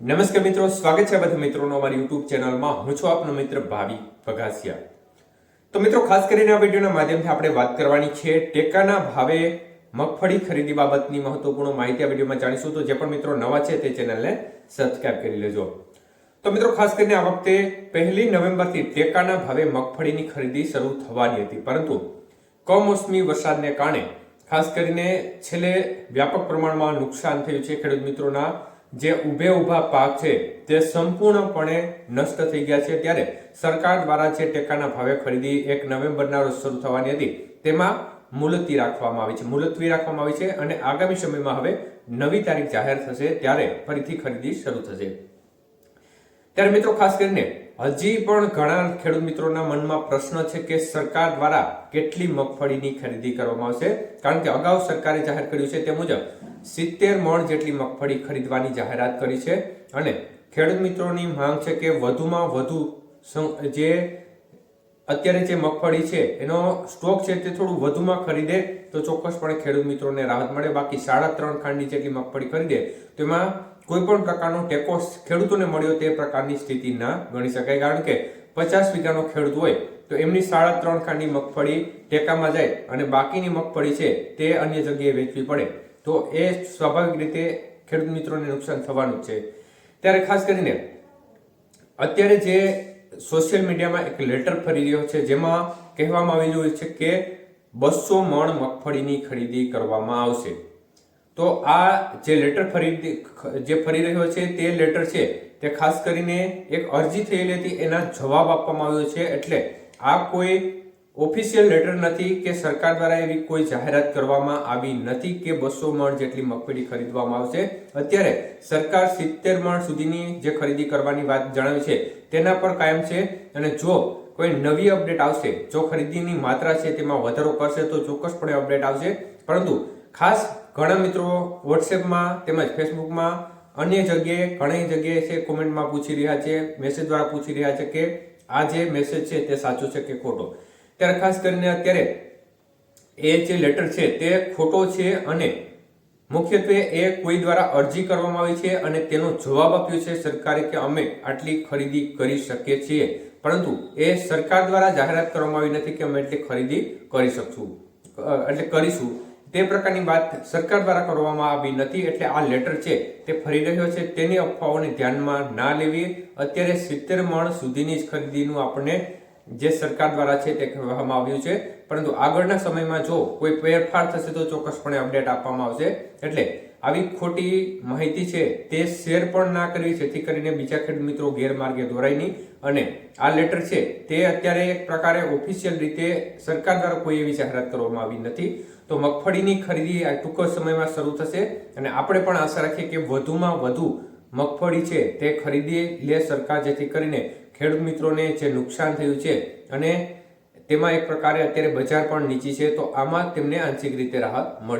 નમસ્કાર મિત્રો, સ્વાગત છે બધા મિત્રોનો અમારી યુટ્યુબ ચેનલમાં. હું છું આપનો મિત્ર ભાવિ પગાસિયા તો મિત્રો, ખાસ કરીને આ વિડીયોના માધ્યમથી આપણે વાત કરવાની છે ટેકાના ભાવે મગફળી ખરીદી બાબતની મહત્વપૂર્ણ માહિતી આ વિડીયોમાં જાણીશું. તો જે પણ મિત્રો નવા છે તે ચેનલને સબસ્ક્રાઇબ કરી લેજો. તો મિત્રો, ખાસ કરીને આ વખતે પહેલી નવેમ્બરથી ટેકાના ભાવે મગફળીની ખરીદી શરૂ થવાની હતી. પરંતુ કમોસમી વરસાદને કારણે, ખાસ કરીને છેલ્લે વ્યાપક પ્રમાણમાં નુકસાન થયું છે ખેડૂત મિત્રોના જે ઊભે ઊભા પાક છે, તે સંપૂર્ણપણે નષ્ટ થઈ ગયા છે. ત્યારે સરકાર દ્વારા જે ટેકાના ભાવે ખરીદી એક નવેમ્બરના રોજ શરૂ થવાની હતી, તેમાં મુલતવી રાખવામાં આવી છે. મુલતવી રાખવામાં આવી છે અને આગામી સમયમાં હવે નવી તારીખ જાહેર થશે, ત્યારે ફરીથી ખરીદી શરૂ થશે. ત્યારે મિત્રો, ખાસ કરીને હજી પણ ઘણા ખેડૂત મિત્રોના મનમાં પ્રશ્ન છે કે સરકાર દ્વારા કેટલી મગફળીની ખરીદી કરવામાં આવશે? કારણ કે અગાઉ સરકારે જાહેર કર્યું છે તે મુજબ સિત્તેર મણ જેટલી મગફળી ખરીદવાની જાહેરાત કરી છે અને ખેડૂત મિત્રોની માંગ છે કે વધુમાં વધુ જે અત્યારે જે મગફળી છે, એનો સ્ટોક છે તે થોડું વધુમાં ખરીદે તો ચોક્કસપણે ખેડૂત મિત્રોને રાહત મળે. બાકી સાડા ત્રણ ખાંડની જેટલી મગફળી ખરીદે, તો એમાં કોઈ પણ પ્રકારનો ટેકો ખેડૂતોને મળ્યો તે પ્રકારની સ્થિતિ ના ગણી શકાય. કારણ કે પચાસ વીઘાનો ખેડૂત હોય, તો એમની સાડા ત્રણ ખાંડની મગફળી ટેકામાં જાય અને બાકીની મગફળી છે તે અન્ય જગ્યાએ વેચવી પડે. તો એ સ્વાભાવિક રીતે ખેડૂત મિત્રોને નુકસાન થવાનું છે. ત્યારે ખાસ કરીને અત્યારે જે સોશિયલ મીડિયામાં એક લેટર ફરી રહ્યો છે, જેમાં કહેવામાં આવી રહ્યું છે કે બસો મણ મગફળીની ખરીદી કરવામાં આવશે. તો આ જે લેટર ફરી જે ફરી રહ્યો છે તે લેટર છે તે ખાસ કરીને એક અરજી થયેલી હતી, એના જવાબ આપવામાં આવ્યો છે. એટલે આ કોઈ ઓફિશિયલ લેટર નથી કે સરકાર દ્વારા એવી કોઈ જાહેરાત કરવામાં આવી નથી કે બસો મણ જેટલી મગફળી ખરીદવામાં આવશે. અત્યારે સરકાર સિત્તેર મણ સુધીની જે ખરીદી કરવાની વાત જણાવી છે, તેના પર કાયમ છે. અને જો કોઈ નવી અપડેટ આવશે, જો ખરીદીની માત્રા છે તેમાં વધારો કરશે, તો ચોક્કસપણે અપડેટ આવશે. પરંતુ ખાસ ઘણા મિત્રો વોટ્સએપમાં તેમજ ફેસબુકમાં અન્ય જગ્યાએ, ઘણી જગ્યાએ છે, કોમેન્ટમાં પૂછી રહ્યા છે મેસેજ દ્વારા પૂછી રહ્યા છે કે આ જે મેસેજ છે તે સાચો છે કે ખોટો. ત્યારે ખાસ કરીને અત્યારે એ જે લેટર છે તે ખોટો છે અને મુખ્યત્વે એ કોઈ દ્વારા અરજી કરવામાં આવી છે અને તેનો જવાબ આપ્યો છે સરકારે કે અમે આટલી ખરીદી કરી શકીએ છીએ. પરંતુ એ સરકાર દ્વારા જાહેરાત કરવામાં આવી નથી કે અમે એટલી ખરીદી કરી શકશું. એટલે કરીશું. તે પ્રકારની વાત સરકાર દ્વારા કરવામાં આવી નથી એટલે આ લેટર છે તે ફરી રહ્યો છે. તેની અફવાઓને ધ્યાનમાં ના લેવી. અત્યારે સિત્તેર મણ સુધીની જ ખરીદીનું આપણને જે સરકાર દ્વારા છે તે કહેવામાં આવ્યું છે. પરંતુ આગળના સમયમાં જો કોઈ ફેરફાર થશે તો ચોક્કસપણે અપડેટ આપવામાં આવશે. એટલે આવી ખોટી માહિતી છે તે શેર પણ ના કરવી, જેથી કરીને બીજા ખેડૂત મિત્રો ગેરમાર્ગે દોરાય નહીં. અને આ લેટર છે તે અત્યારે એક પ્રકારે ઓફિશિયલ રીતે સરકાર દ્વારા કોઈ એવી જાહેરાત કરવામાં આવી નથી. તો મગફળીની ખરીદી ટૂંક સમયમાં શરૂ થશે. અને આપણે પણ આશા રાખીએ કે વધુમાં વધુ મગફળી છે તે ખરીદી લે સરકાર, જેથી કરીને ખેડૂત મિત્રોને જે નુકસાન થયું છે અને તેમાં એક પ્રકારે અત્યારે બજાર પણ નીચી છે, તો આમાં તેમને આંશિક રીતે રાહત મળે